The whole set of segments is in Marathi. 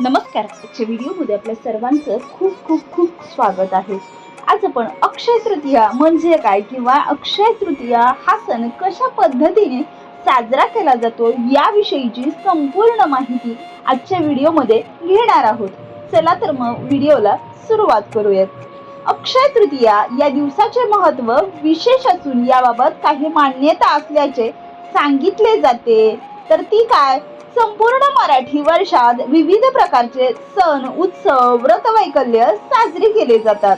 नमस्कार आजच्या व्हिडिओमध्ये आपल्या सर्वांचं खूप खूप खूप स्वागत आहे. आज आपण अक्षय तृतीया म्हणजे काय किंवा अक्षय तृतीया हा सण कशा पद्धतीने साजरा केला जातो याविषयीची संपूर्ण माहिती आजच्या व्हिडिओमध्ये घेणार आहोत. चला तर मग व्हिडिओला सुरुवात करूयात. अक्षय तृतीया या दिवसाचे महत्त्व विशेष असून याबाबत काही मान्यता असल्याचे सांगितले जाते. तर ती काय? संपूर्ण मराठी वर्षात विविध प्रकारचे सण उत्सव व्रतवैकल्य साजरे केले जातात.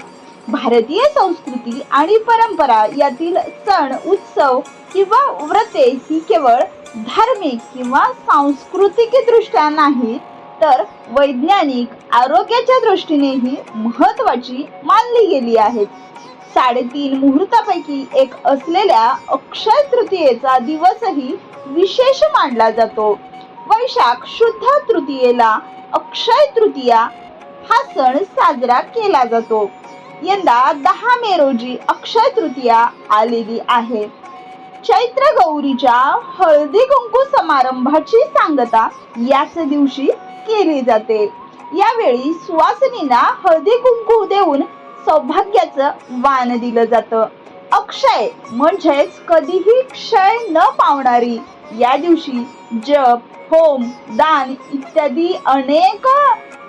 भारतीय संस्कृती आणि परंपरा यातील सण उत्सव किंवा व्रते ही केवळ धार्मिक किंवा सांस्कृतिक दृष्ट्या नाही तर वैज्ञानिक आरोग्याच्या दृष्टीनेही महत्वाची मानली गेली आहेत साडेतीन मुहूर्तापैकी एक असलेल्या अक्षय तृतीयेचा दिवसही विशेष मानला जातो. वैशाख शुद्ध तृतीयेला अक्षय तृतीया हा सण साजरा केला जातो. यंदा दहा मे रोजी अक्षय तृतीया आलेली आहे. चैत्र गौरीच्या हळदी कुंकू समारंभाची सांगता याच दिवशी केली जाते. यावेळी सुवासिनींना हळदी कुंकू देऊन सौभाग्याचं वाण दिलं जातं. अक्षय म्हणजेच कधीही क्षय न पावणारी या दिवशी जप होम दान इत्यादी अनेक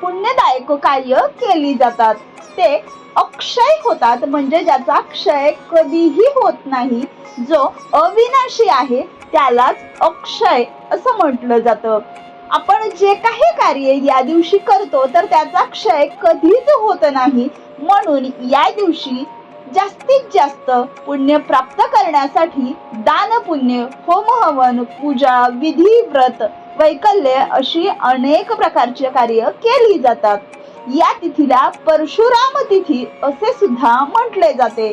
पुण्यदायक कार्य केली जातात. ते अक्षय होतात म्हणजे ज्याचा क्षय कधीही होत नाही. जो अविनाशी आहे त्यालाच अक्षय असं म्हटलं जातं. आपण जे काही कार्य या दिवशी करतो तर त्याचा क्षय कधीच होत नाही. म्हणून या दिवशी जास्तीत जास्त पुण्य प्राप्त करण्यासाठी दान पुण्य होम हवन पूजा विधी व्रत वैकल्य अशी अनेक प्रकारचे कार्य केली जातात. या तिथीला परशुराम तिथी असे सुद्धा म्हटले जाते.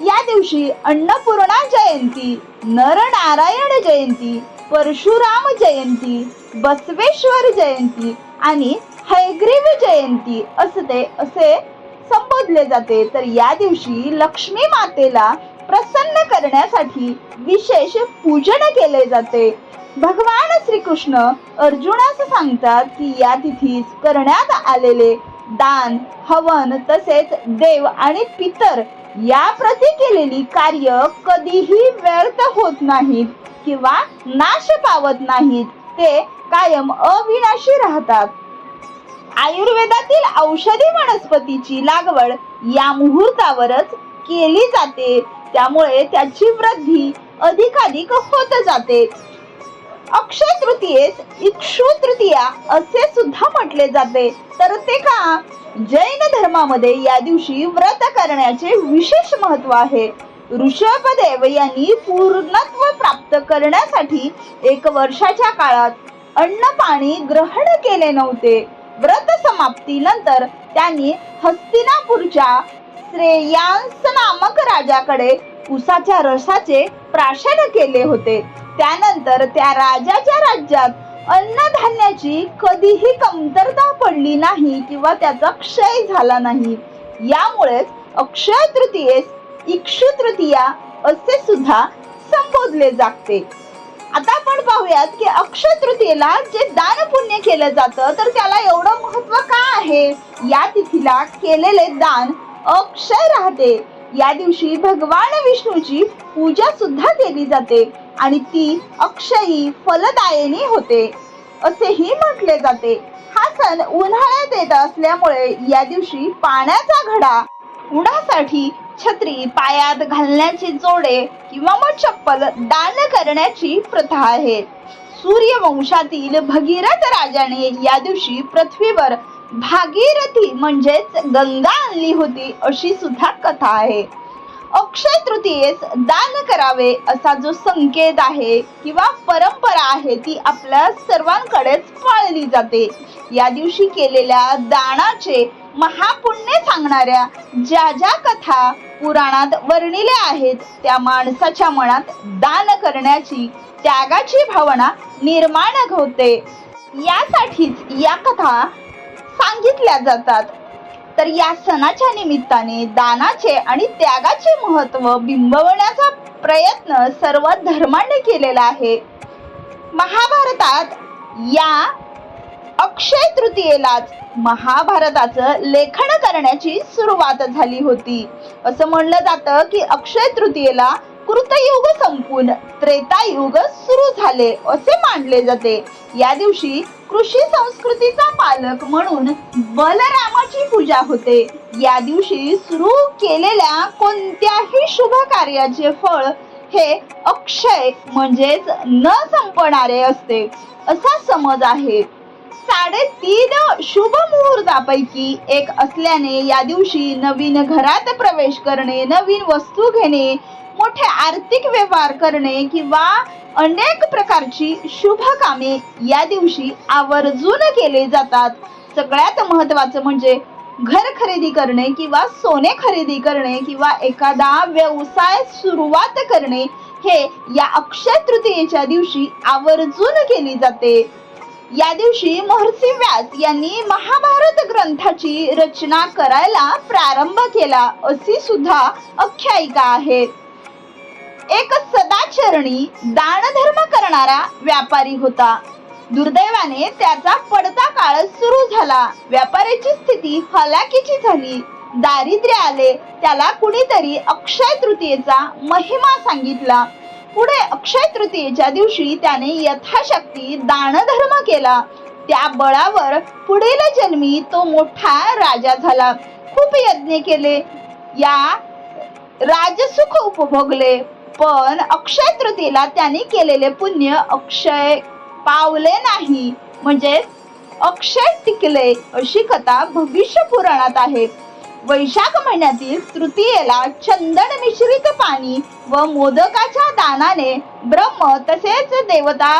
या दिवशी अन्नपूर्णा जयंती नरनारायण जयंती परशुराम जयंती बसवेश्वर जयंती आणि हैग्रीव जयंती असते असे संबोधले जाते. तर या दिवशी लक्ष्मी मातेला प्रसन्न करण्यासाठी विशेष पूजन केले जाते. भगवान श्रीकृष्ण अर्जुनास सांगतात की या तिथीस करण्यात आलेले दान हवन तसेच देव आणि पितर या प्रती केलेली कार्य कधीही व्यर्थ होत नाहीत किंवा नाश पावत नाहीत. ते कायम अविनाशी राहतात. आयुर्वेदातील औषधी वनस्पतीची लागवड या मुहूर्तावरच केली जाते. त्यामुळे त्याची वृद्धी अधिकाधिक होत जाते. अक्षय तृतीयेस इक्षु तृतीया असे सुद्धा म्हटले जाते. तर ते का? जैन धर्मामध्ये या दिवशी व्रत करण्याचे विशेष महत्त्व आहे. ऋषभदेव यांनी पूर्णत्व प्राप्त करण्यासाठी एक वर्षाच्या काळात अन्न पाणी ग्रहण केले नव्हते. व्रत समाप्तीनंतर त्यांनी हस्तिनापूरच्या श्रेयांस नामक राजाकडे उसाच्या रसाचे प्राशन केले होते. त्यानंतर त्या राजाच्या राज्यात अन्नधान्याची कधीही कमतरता पडली नाही किंवा त्याचा क्षय झाला नाही. यामुळेच अक्षय तृतीयेस इक्षु तृतीया असे सुद्धा संबोधले जाते. आता आपण पाहूयात की अक्षय तृतीयेला जे दान पुण्य केलं जातं तर त्याला एवढं महत्त्व का आहे? या तिथीला केलेले दान अक्षय राहते. या दिवशी भगवान विष्णूची पूजा सुद्धा केली जाते. आणि ती अक्षयी फलदायिनी होते. असेही म्हटले जाते. हा सण उन्हाळ्यात येत असल्यामुळे या दिवशी पाण्याचा घडा उन्हासाठी छत्री पायात घालण्याचे जोडे किंवा मग चप्पल दान करण्याची प्रथा आहे. सूर्यवंशातील भगीरथ राजाने या दिवशी पृथ्वीवर भागीरथी म्हणजेच गंगा आणली होती अशी सुद्धा कथा आहे. अक्षय तृतीयेस दान करावे असा जो संकेत आहे किंवा परंपरा आहे ती आपल्या सर्वांकडेच पाळली जाते. या दिवशी केलेल्या दानाचे महापुण्य सांगणाऱ्या ज्या ज्या कथा पुराणात वर्णिल्या आहेत त्या माणसाच्या मनात दान करण्याची त्यागाची भावना निर्माण होते. यासाठीच या कथा सांगितल्या जातात. तर या सणाच्या निमित्ताने दानाचे आणि त्यागाचे महत्त्व बिंबवण्याचा प्रयत्न सर्व धर्मांनी केलेला आहे. महाभारतात या अक्षय तृतीयेलाच महाभारताचं लेखन करण्याची सुरुवात झाली होती. असं म्हणलं जातं की अक्षय तृतीयेला कृतयुग संपून त्रेतायुग सुरू झाले असे मानले जाते. या दिवशी कृषी संस्कृतीचा पालक म्हणून बलरामाची पूजा होते. या दिवशी सुरू केलेल्या कोणत्याही शुभ कार्याचे फळ हे अक्षय म्हणजेच न संपणारे असते. असा समज आहे. साडेतीन शुभ मुहूर्तापैकी एक असल्याने या दिवशी नवीन घरात प्रवेश करणे नवीन वस्तू घेणे मोठे आर्थिक व्यवहार करणे किंवा अनेक प्रकारची शुभ कामे या दिवशी आवर्जून केले जातात. सगळ्यात महत्वाचं म्हणजे घर खरेदी करणे किंवा सोने खरेदी करणे किंवा एखादा व्यवसाय सुरुवात करणे हे या अक्षय तृतीयेच्या दिवशी आवर्जून केली जाते. या दिवशी महर्षी व्यास यांनी महाभारत ग्रंथाची रचना करायला प्रारंभ केला अशी सुद्धा आख्यायिका आहे. एक सदाचरणी दानधर्म करणारा व्यापारी होता. दुर्दैवाने त्याचा पडता काळ सुरू झाला. व्यापाऱ्याची स्थिती हलाखीची झाली. दारिद्र्य आले. त्याला कुणीतरी अक्षय तृतीयेचा महिमा सांगितला. पुढे अक्षय तृतीयेच्या दिवशी त्याने यथाशक्ती दानधर्म केला. त्या बळावर पुढील जन्मी तो मोठा राजा झाला. खूप यज्ञ केले. या राजसुख उपभोगले. पण अक्षय तृतीयेला त्यांनी केलेले पुण्य अक्षय पावले नाही. म्हणजे अक्षय टिकले अशी कथा भविष्य पुराणात आहे. वैशाख महिन्यातील तृतीयेला चंदन मिश्रित पाणी व मोदकाच्या दानाने ब्रह्म तसेच देवता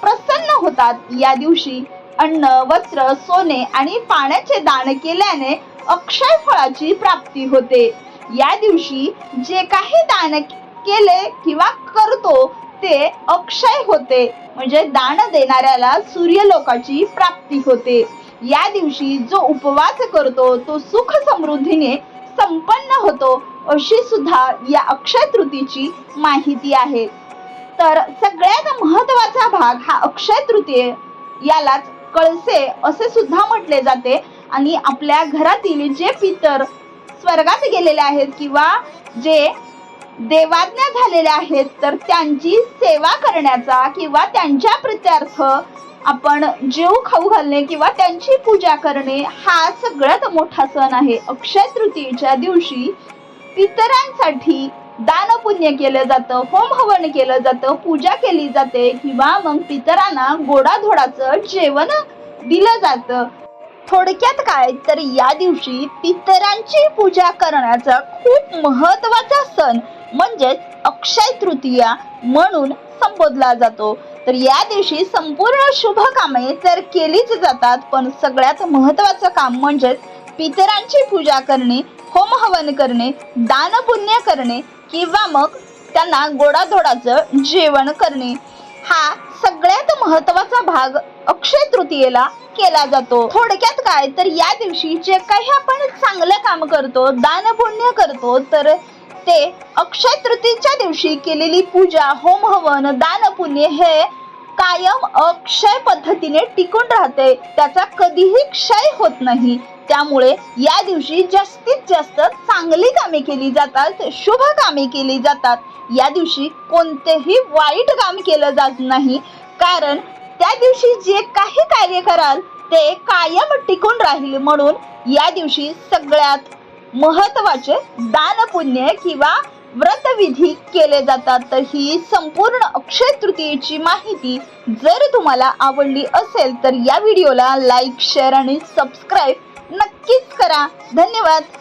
प्रसन्न होतात. या दिवशी अन्न वस्त्र सोने आणि पाण्याचे दान केल्याने अक्षय फळाची प्राप्ती होते. या दिवशी जे काही दान केले किंवा करतो ते अक्षय होते. म्हणजे दान देणाऱ्याला सूर्यलोकाची प्राप्ती होते. या दिवशी जो उपवास करतो तो सुख समृद्धीने संपन्न होतो अशी सुद्धा या अक्षय तृतीची माहिती आहे. तर सगळ्यात महत्त्वाचा भाग हा अक्षय तृतीय यालाच कळसे असे सुद्धा म्हटले जाते. आणि आपल्या घरातील जे पितर स्वर्गात गेलेले आहेत किंवा जे देवाज्ञा झालेल्या आहेत तर त्यांची सेवा करण्याचा किंवा त्यांच्या प्रत्यर्थ आपण जेव खाऊ घालणे किंवा त्यांची पूजा करणे हा सगळ्यात मोठा सण आहे. अक्षय तृतीयेच्या दिवशी पितरांसाठी दानपुण्य केलं जातं होम हवन केलं जातं पूजा केली जाते किंवा मग पितरांना गोडाधोडाचं जेवण दिलं जातं. थोडक्यात काय तर या दिवशी पितरांची पूजा करण्याचा खूप महत्त्वाचा सण म्हणजेच अक्षय तृतीया म्हणून संबोधला जातो. तर या दिवशी संपूर्ण शुभ कामे तर केलीच जातात पण सगळ्यात महत्वाचं काम म्हणजेच पितरांची पूजा करणे होम हवन करणे दानपुण्य करणे किंवा मग त्यांना गोडाधोडाचं जेवण करणे. हा सगळ्यात महत्त्वाचा भाग अक्षय तृतीयेला केला जातो. थोडक्यात काय? तर या दिवशी जे काही आपण चांगलं काम करतो दानपुण्य करतो तर ते अक्षय तृतीच्या दिवशी केलेली पूजा होम हवन दान पुण्य हे कायम अक्षय पद्धतीने टिकून राहते. त्याचा कधीही क्षय होत नाही. त्यामुळे या दिवशी जास्तीत जास्त चांगली कामे केली जातात शुभ कामे केली जातात. या दिवशी कोणतेही वाईट काम केलं जात नाही. कारण त्या दिवशी जे काही कार्य कराल ते कायम टिकून राहील. म्हणून या दिवशी सगळ्यात महत्त्वाचे दानपुण्य किंवा व्रतविधी केले जातात. तर ही संपूर्ण अक्षय तृतीयेची माहिती जर तुम्हाला आवडली असेल तर या व्हिडिओला लाईक शेअर आणि सबस्क्राईब नक्कीच करा. धन्यवाद.